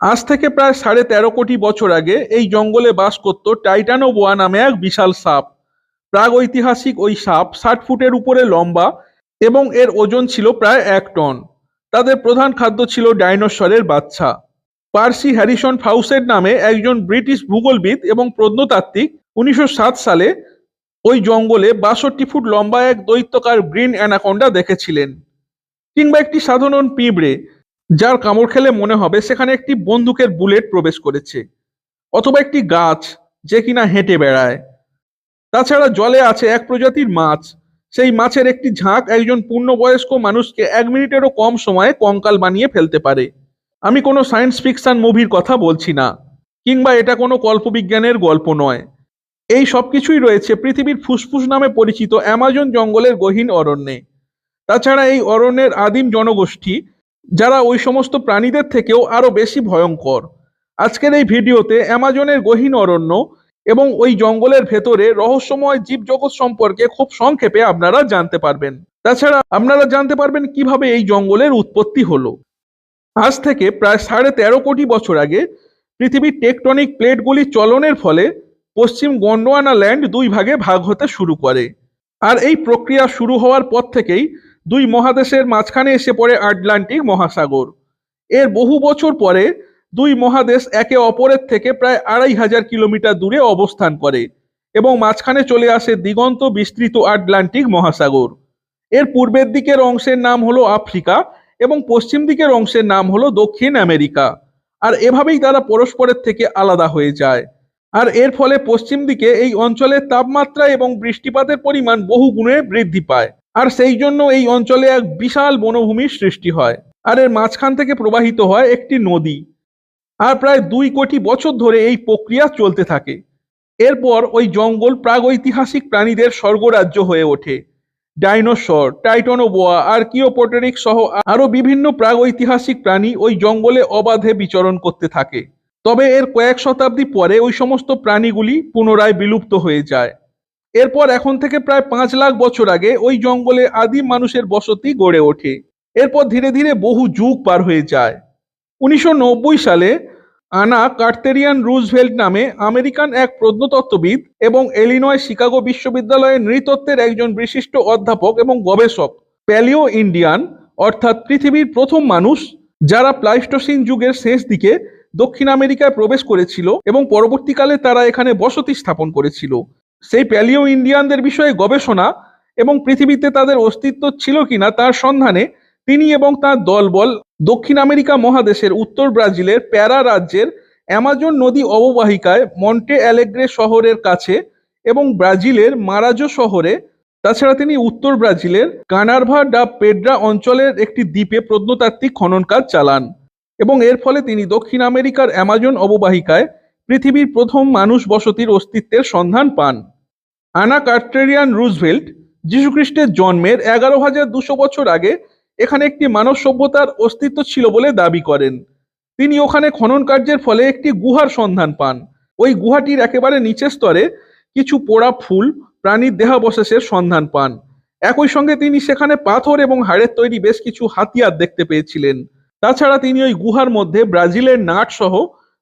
আজ থেকে প্রায় সাড়ে তেরো কোটি বছর আগে এই জঙ্গলে বাস করত টাইটানোবোয়া নামে এক বিশাল সাপ। প্রাগৈতিহাসিক ওই সাপ ষাট ফুটের উপরে লম্বা এবং এর ওজন ছিল প্রায় এক টন। তাদের প্রধান খাদ্য ছিল ডাইনোসরের বাচ্চা। পার্সি হ্যারিসন ফাউসের নামে একজন ব্রিটিশ ভূগোলবিদ এবং প্রত্নতাত্ত্বিক উনিশশো সাত সালে ওই জঙ্গলে বাষট্টি ফুট লম্বা এক দৈত্যকার গ্রিন অ্যানাকোন্ডা দেখেছিলেন। কিংবা একটি সাধারণ পিঁপড়ে যার কামড় খেলে মনে হবে সেখানে একটি বন্দুকের বুলেট প্রবেশ করেছে, অথবা একটি গাছ যে কিনা হেঁটে বেড়ায়। তাছাড়া জলে আছে এক প্রজাতির মাছ। সেই মাছের একটি ঝাঁক একজন পূর্ণবয়স্ক মানুষকে এক মিনিটেরও কম সময়ে কঙ্কাল বানিয়ে ফেলতে পারে। আমি কোনো সায়েন্স ফিকশন মুভির কথা বলছি না, কিংবা এটা কোনো কল্পবিজ্ঞানের গল্প নয়। এই সব কিছুই রয়েছে পৃথিবীর ফুসফুস নামে পরিচিত অ্যামাজন জঙ্গলের গহীন অরণ্যে। তাছাড়া এই অরণ্যের আদিম জনগোষ্ঠী যারা ওই সমস্ত প্রাণীদের থেকেও আরও বেশি ভয়ঙ্কর। আজকের এই ভিডিওতে অ্যামাজনের গহীন অরণ্য এবং ওই জঙ্গলের ভেতরে রহস্যময় জীবজগৎ সম্পর্কে খুব সংক্ষেপে আপনারা জানতে পারবেন। তাছাড়া আপনারা জানতে পারবেন কীভাবে এই জঙ্গলের উৎপত্তি হলো। আজ থেকে প্রায় সাড়ে তেরো কোটি বছর আগে পৃথিবীর টেকটনিক প্লেটগুলি চলনের ফলে পশ্চিম গন্ডোয়ানা ল্যান্ড দুই ভাগে ভাগ হতে শুরু করে। আর এই প্রক্রিয়া শুরু হওয়ার পর থেকেই দুই মহাদেশের মাঝখানে এসে পড়ে আটলান্টিক মহাসাগর। এর বহু বছর পরে দুই মহাদেশ একে অপরের থেকে প্রায় আড়াই হাজার কিলোমিটার দূরে অবস্থান করে এবং মাঝখানে চলে আসে দিগন্ত বিস্তৃত আটলান্টিক মহাসাগর। এর পূর্বের দিকের অংশের নাম হলো আফ্রিকা এবং পশ্চিম দিকের অংশের নাম হলো দক্ষিণ আমেরিকা। আর এভাবেই তারা পরস্পরের থেকে আলাদা হয়ে যায়। আর এর ফলে পশ্চিম দিকে এই অঞ্চলের তাপমাত্রা এবং বৃষ্টিপাতের পরিমাণ বহু গুণে বৃদ্ধি পায়। আর সেই জন্য এই অঞ্চলে এক বিশাল বনভূমির সৃষ্টি হয়, আর এর মাঝখান থেকে প্রবাহিত হয় একটি নদী। আর প্রায় দুই কোটি বছর ধরে এই প্রক্রিয়া চলতে থাকে। এরপর ওই জঙ্গল প্রাগৈতিহাসিক প্রাণীদের স্বর্গরাজ্য হয়ে ওঠে। ডাইনোসর, টাইটনোবোয়া আর কিওপোটেরিক সহ আরও বিভিন্ন প্রাগৈতিহাসিক প্রাণী ওই জঙ্গলে অবাধে বিচরণ করতে থাকে। তবে এর কয়েক শতাব্দী পরে ওই সমস্ত প্রাণীগুলি পুনরায় বিলুপ্ত হয়ে যায়। এরপর এখন থেকে প্রায় পাঁচ লাখ বছর আগে ওই জঙ্গলে আদিম মানুষের বসতি গড়ে ওঠে। এরপর ধীরে ধীরে বহু যুগ পার হয়ে যায়। উনিশশো নব্বই সালে আনা কার্তেরিয়ান রুজভেল্ট নামে আমেরিকান এক প্রত্নতত্ত্ববিদ এবং এলিনয় শিকাগো বিশ্ববিদ্যালয়ের নৃতত্ত্বের একজন বিশিষ্ট অধ্যাপক এবং গবেষক, প্যালিও ইন্ডিয়ান, অর্থাৎ পৃথিবীর প্রথম মানুষ যারা প্লাইস্টোসিন যুগের শেষ দিকে দক্ষিণ আমেরিকায় প্রবেশ করেছিল এবং পরবর্তীকালে তারা এখানে বসতি স্থাপন করেছিল। সেই প্যালিও ইন্ডিয়ানদের বিষয়ে গবেষণা এবং পৃথিবীতে তাদের অস্তিত্ব ছিল কিনা তার সন্ধানে তিনি এবং তার দলবল দক্ষিণ আমেরিকা মহাদেশের উত্তর ব্রাজিলের প্যারা রাজ্যের অ্যামাজন নদী অববাহিকায় মন্টে অ্যালেগ্রে শহরের কাছে এবং ব্রাজিলের মারাজো শহরে, তাছাড়া তিনি উত্তর ব্রাজিলের কানারভা ডা পেড্রা অঞ্চলের একটি দ্বীপে প্রত্নতাত্ত্বিক খনন কাজ চালান এবং এর ফলে তিনি দক্ষিণ আমেরিকার অ্যামাজন অববাহিকায় পৃথিবীর প্রথম মানুষ বসতির অস্তিত্বের সন্ধান পান। আনা কার্টেরিয়ান রুজভেল্ট যীশুখ্রিস্টের জন্মের এগারো হাজার দুশো বছর আগে এখানে একটি মানব সভ্যতার অস্তিত্ব ছিল বলে দাবি করেন। তিনি ওখানে খনন কার্যের ফলে একটি গুহার সন্ধান পান। ওই গুহাটির একেবারে নিচের স্তরে কিছু পোড়া ফুল, প্রাণীর দেহাবশেষের সন্ধান পান। একই সঙ্গে তিনি সেখানে পাথর এবং হাড়ের তৈরি বেশ কিছু হাতিয়ার দেখতে পেয়েছিলেন। তাছাড়া তিনি ওই গুহার মধ্যে ব্রাজিলের নাট সহ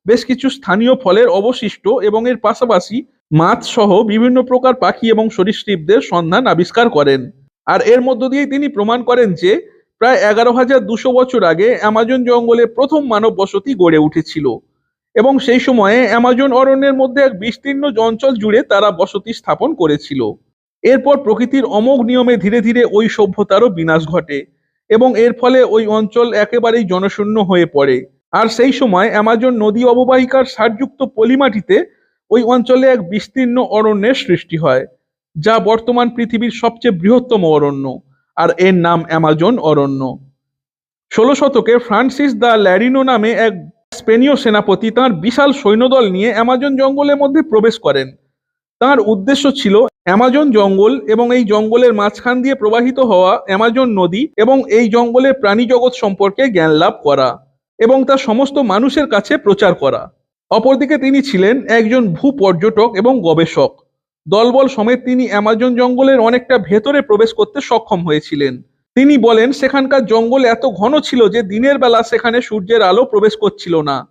বেশ কিছু স্থানীয় ফলের অবশিষ্ট এবং এর পাশাপাশি মাছ সহ বিভিন্ন প্রকার পাখি এবং সরীসৃপদের সন্ধান আবিষ্কার করেন। আর এর মধ্য দিয়েই তিনি প্রমাণ করেন যে প্রায় এগারো হাজার দুশো বছর আগে অ্যামাজন জঙ্গলে প্রথম মানব বসতি গড়ে উঠেছিল এবং সেই সময়ে অ্যামাজন অরণ্যের মধ্যে এক বিস্তীর্ণ অঞ্চল জুড়ে তারা বসতি স্থাপন করেছিল। এরপর প্রকৃতির অমোঘ নিয়মে ধীরে ধীরে ওই সভ্যতারও বিনাশ ঘটে এবং এর ফলে ওই অঞ্চল একেবারেই জনশূন্য হয়ে পড়ে। আর সেই সময় অ্যামাজন নদী অববাহিকার সারযুক্ত পলিমাটিতে ওই অঞ্চলে এক বিস্তীর্ণ অরণ্যের সৃষ্টি হয়, যা বর্তমান পৃথিবীর সবচেয়ে বৃহত্তম অরণ্য, আর এর নাম অ্যামাজন অরণ্য। ষোলো শতকে ফ্রান্সিস দ্য ল্যারিনো নামে এক স্পেনীয় সেনাপতি তাঁর বিশাল সৈন্যদল নিয়ে অ্যামাজন জঙ্গলের মধ্যে প্রবেশ করেন। তার উদ্দেশ্য ছিল অ্যামাজন জঙ্গল এবং এই জঙ্গলের মাঝখান দিয়ে প্রবাহিত হওয়া অ্যামাজন নদী এবং এই জঙ্গলের প্রাণী জগৎ সম্পর্কে জ্ঞান লাভ করা। এবং তা সমস্ত মানুষের কাছে প্রচার করা। অপরদিকে তিনি ছিলেন একজন ভূ পর্যটক এবং গবেষক। দলবল সমেত তিনি অ্যামাজন জঙ্গলের অনেকটা ভেতরে প্রবেশ করতে সক্ষম হয়েছিলেন। তিনি বলেন, সেখানকার জঙ্গল এত ঘন ছিল যে দিনের বেলা সেখানে সূর্যের আলো প্রবেশ করছিল না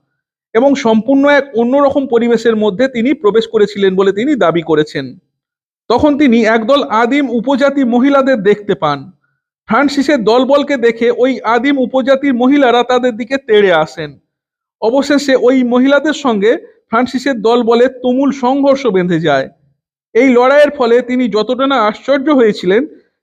এবং সম্পূর্ণ এক অন্যরকম পরিবেশের মধ্যে তিনি প্রবেশ করেছিলেন বলে তিনি দাবি করেছেন। তখন তিনি একদল আদিম উপজাতি মহিলাদের দেখতে পান। ফ্রান্সিসের দলবলকে দেখে ওই আদিম উপজাতির মহিলারা তাদের দিকে তেড়ে আসেন। অবশেষে ওই মহিলাদের সঙ্গে ফ্রান্সিসের দল বলে তুমুল সংঘর্ষ বেঁধে যায়। এই লড়াইয়ের ফলে তিনি যতটা না আশ্চর্য হয়েছিলেন,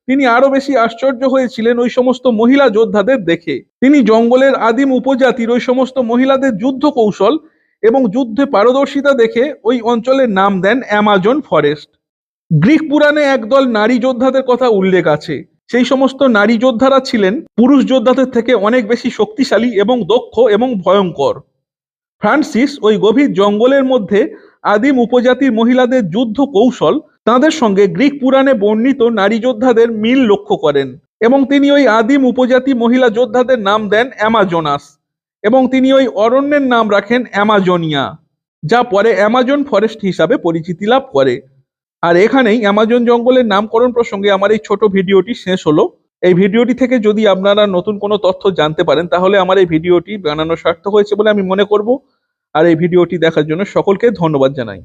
তিনি আরও বেশি আশ্চর্য হয়েছিলেন ওই সমস্ত মহিলা যোদ্ধাদের দেখে। তিনি জঙ্গলের আদিম উপজাতির ওই সমস্ত মহিলাদের যুদ্ধ কৌশল এবং যুদ্ধে পারদর্শিতা দেখে ওই অঞ্চলের নাম দেন অ্যামাজন ফরেস্ট। গ্রিক পুরাণে একদল নারী যোদ্ধাদের কথা উল্লেখ আছে। সেই সমস্ত নারী যোদ্ধারা ছিলেন পুরুষ যোদ্ধাদের থেকে অনেক বেশি শক্তিশালী এবং দক্ষ এবং ভয়ঙ্কর। ফ্রান্সিস ওই গভীর জঙ্গলের মধ্যে আদিম উপজাতির মহিলাদের যুদ্ধ কৌশল তাদের সঙ্গে গ্রিক পুরাণে বর্ণিত নারী যোদ্ধাদের মিল লক্ষ্য করেন এবং তিনি ওই আদিম উপজাতি মহিলা যোদ্ধাদের নাম দেন অ্যামাজোনাস এবং তিনি ওই অরণ্যের নাম রাখেন অ্যামাজনিয়া, যা পরে অ্যামাজন ফরেস্ট হিসাবে পরিচিতি লাভ করে। আর এখানেই অ্যামাজন জঙ্গলের নামকরণ প্রসঙ্গে আমার এই ছোট ভিডিওটি শেষ হলো। এই ভিডিওটি থেকে যদি আপনারা নতুন কোনো তথ্য জানতে পারেন, তাহলে আমার এই ভিডিওটি বানানো সার্থক হয়েছে বলে আমি মনে করব। আর এই ভিডিওটি দেখার জন্য সকলকে ধন্যবাদ জানাই।